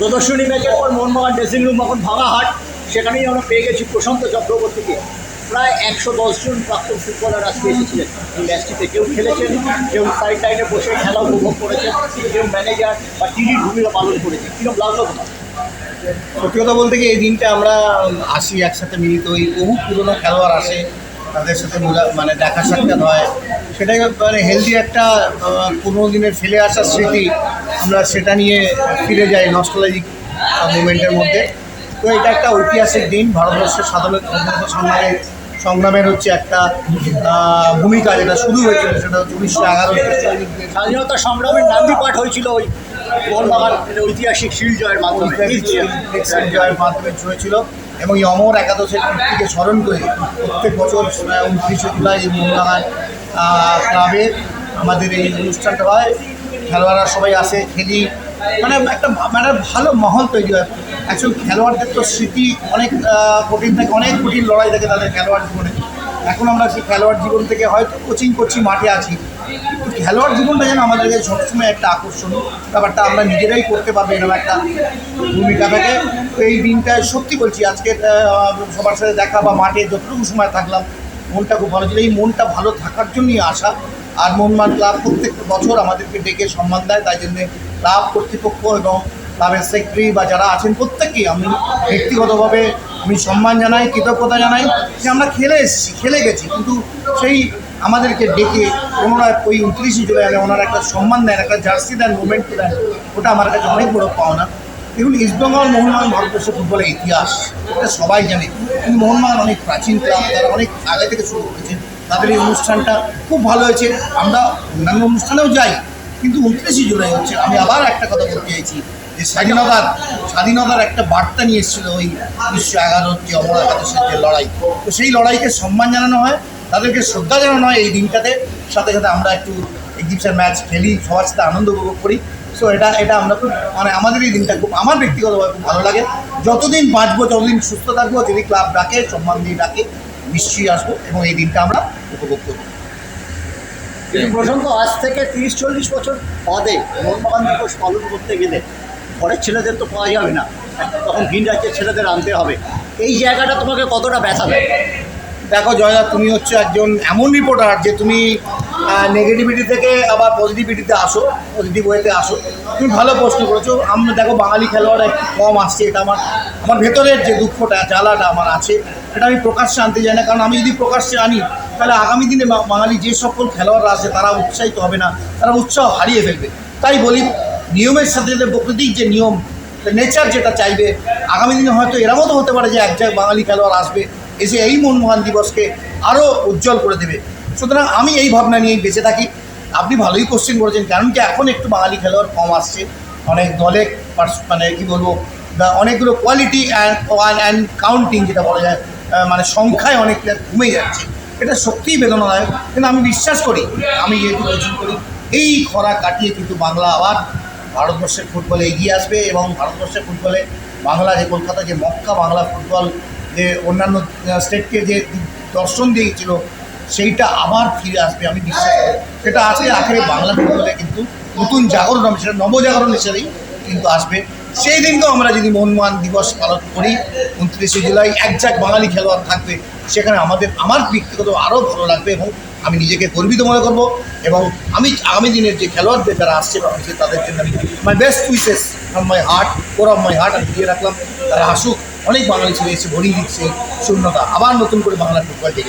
প্রদর্শনী ম্যাচের পর মোহনবাগান ড্রেসিং রুম এখন ভাঙাহাট। সেখানেই আমরা পেয়ে গেছি প্রশান্ত চক্রবর্তীকে। প্রায় একশো দশজন প্রাক্তন ফুটবলার আজকে এসেছিলেন। এই ম্যাচটিতে কেউ খেলেছেন, কেউ সাইড লাইনে বসে খেলা উপভোগ করেছেন, কেউ ম্যানেজার বা টিভির ভূমিকা পালন করেছে কীরকম লাগল তোমার? সত্যি কথা বলতে কি, এই দিনটা আমরা আসি একসাথে মিলিত ওই বহু পুরনো খেলোয়াড় আসে তাদের সাথে মানে দেখা সাক্ষাৎ হয়। সেটাই মানে হেলদি একটা পুরনো দিনের ফেলে আসার স্মৃতি আমরা সেটা নিয়ে ফিরে যাই নস্টলজিক মুভমেন্টের মধ্যে। তো এটা একটা ঐতিহাসিক দিন, ভারতবর্ষের সাধারণত স্বাধীনতা সংগ্রামের হচ্ছে একটা ভূমিকা যেটা শুরু হয়েছিল, সেটা হচ্ছে উনিশশো এগারো স্বাধীনতা সংগ্রামের নান্দি পাঠ হয়েছিল ওই মোহনবাগান ঐতিহাসিক শিল জয়ের মাধ্যমে। জয়ের মাধ্যমে হয়েছিল এবং এই অমর একাদশের কীর্তিকে স্মরণ করে প্রত্যেক বছর উনত্রিশে জুলাই এই মোহনবাগান ক্লাবে আমাদের এই অনুষ্ঠানটা হয়। খেলোয়াড়রা সবাই আসে, খেলি মানে একটা মানে ভালো মহল তৈরি হয়। অ্যাকচুয়াল খেলোয়াড়দের তো স্মৃতি অনেক কঠিন থাকে, অনেক কঠিন লড়াই থাকে তাদের খেলোয়াড় জীবনে। এখন আমরা সেই খেলোয়াড় জীবন থেকে হয়তো কোচিং করছি, মাঠে আছি। কিন্তু খেলোয়াড় জীবনটা যেন আমাদের কাছে সবসময় একটা আকর্ষণ। ব্যাপারটা আমরা নিজেরাই করতে পারব এরকম একটা ভূমিকা থাকে। তো এই দিনটায় সত্যি বলছি, আজকে সবার সাথে দেখা বা মাঠে যতটুকু সময় থাকলাম, মনটা খুব ভালো ছিল। এই মনটা ভালো থাকার জন্যই আসা আর মনমান ক্লাব প্রত্যেক বছর আমাদেরকে ডেকে সম্মান দেয়, তাই জন্যে ক্লাব কর্তৃপক্ষ এবং ক্লাবের সেক্রেটারি বা যারা আছেন প্রত্যেকেই আমি ব্যক্তিগতভাবে আমি সম্মান জানাই, কৃতজ্ঞতা জানাই যে আমরা খেলে এসেছি, খেলে গেছি। কিন্তু সেই আমাদেরকে ডেকে ওনারা ওই উনত্রিশে জুলাই আগে ওনারা একটা সম্মান দেন, একটা জার্সি দেন মুভমেন্ট দেন, ওটা আমার কাছে অনেক বড় পাওনা। দেখুন ইস্টবেঙ্গল মোহনবাগান ভারতবর্ষের ফুটবলের ইতিহাস, এটা সবাই জানে। কিন্তু মোহনবাগান অনেক প্রাচীন ক্লাব, তারা অনেক আগে থেকে শুরু করেছে। তাদের এই অনুষ্ঠানটা খুব ভালো হয়েছে। আমরা অন্যান্য অনুষ্ঠানেও যাই কিন্তু উনত্রিশে জুলাই হচ্ছে, আমি আবার একটা কথা বলতে চাইছি যে স্বাধীনতার স্বাধীনতার একটা বার্তা নিয়ে এসেছিল ওই উনিশশো এগারোর যে অমর একাদশের যে লড়াই। তো সেই লড়াইকে সম্মান জানানো হয়, তাদেরকে শ্রদ্ধা জানানো হয় এই দিনটাতে। সাথে সাথে আমরা একটু এক্সিবিশন ম্যাচ খেলি, সবার সাথে আনন্দ উপভোগ করি। সো এটা এটা আমরা খুব মানে আমাদের এই দিনটা খুব, আমার ব্যক্তিগতভাবে খুব ভালো লাগে। যতদিন বাঁচবো ততদিন সুস্থ থাকব, যদি ক্লাব ডাকে, সম্মান দিয়ে ডাকে, নিশ্চয়ই আসব এবং এই দিনটা আমরা উপভোগ করব। কিন্তু প্রশান্ত আজ থেকে তিরিশ, চল্লিশ বছর বাদে মোহনবাগান দিবস পালন করতে গেলে ঘরের ছেলেদের তো পাওয়া যাবে না। তখন ভিন রাজ্যের ছেলেদের আনতে হবে। এই জায়গাটা তোমাকে কতটা ব্যথা দেয়? দেখো জয়দা, তুমি হচ্ছে একজন এমন রিপোর্টার যে তুমি নেগেটিভিটি থেকে আবার পজিটিভিটিতে আসো পজিটিভ ওয়েতে আসো। তুমি ভালো প্রশ্ন করেছ। আমরা দেখো বাঙালি খেলোয়াড় একটু কম আসছে। এটা আমার আমার ভেতরের যে দুঃখটা, জ্বালাটা আমার আছে। সেটা আমি প্রকাশ্যে আনতে চাই না। কারণ আমি যদি প্রকাশ্যে আনি, তাহলে আগামী দিনে বাঙালি যে সকল খেলোয়াড়রা আছে, তারা উৎসাহিত হবে না। তারা উৎসাহ হারিয়ে ফেলবে। তাই বলি, নিয়মের সাথে সাথে প্রকৃতির যে নিয়ম নেচার যেটা চাইবে, আগামী দিনে হয়তো এরমও তো হতে পারে যে এক জায়গায় বাঙালি খেলোয়াড় আসবে, এসে এই মনমোহন দিবসকে আরও উজ্জ্বল করে দেবে। সুতরাং আমি এই ভাবনা নিয়েই বেঁচে থাকি। আপনি ভালোই কোশ্চেন করেছেন, কারণ কি এখন একটু বাঙালি খেলোয়াড় কম আসছে। অনেক দলে মানে কী বলব অনেকগুলো কোয়ালিটি অ্যান্ড অ্যান্ড কাউন্টিং যেটা বলা যায় মানে সংখ্যায় অনেক প্লেয়ার কমে যাচ্ছে। এটা সত্যিই বেদনাদায়ক, কিন্তু আমি বিশ্বাস করি, আমি যেহেতু কোচিং করি, এই খরা কাটিয়ে কিন্তু বাংলা আবার ভারতবর্ষের ফুটবলে এগিয়ে আসবে এবং ভারতবর্ষের ফুটবলে বাংলা যে কলকাতা, যে মক্কা বাংলা ফুটবল, যে অন্যান্য স্টেটকে যে দর্শন দিয়েছিল, সেইটা আবার ফিরে আসবে, আমি বিশ্বাস করি। সেটা আজকে আখেরে বাংলা ফুটবলে কিন্তু নতুন জাগরণ হবে, সেটা নবজাগরণ হিসেবেই কিন্তু আসবে। সেই দিনকেও আমরা যদি মনমান দিবস পালন করি, উনত্রিশে জুলাই এক জাক বাঙালি খেলোয়াড় থাকবে, সেখানে আমাদের, আমার ব্যক্তিগত আরও ভালো লাগবে এবং আমি নিজেকে গর্বিত মনে করব এবং আমি আগামী দিনের যে খেলোয়াড়দের যারা আসছে বা আসছে তাদের জন্য আমি my best wishes from my heart core of my heart আমি দিয়ে রাখলাম। তারা আসুক, অনেক বাঙালি ছেলে এসে ভরিয়ে দিচ্ছে শূন্যতা, আবার নতুন করে বাংলা ফুটবল যায়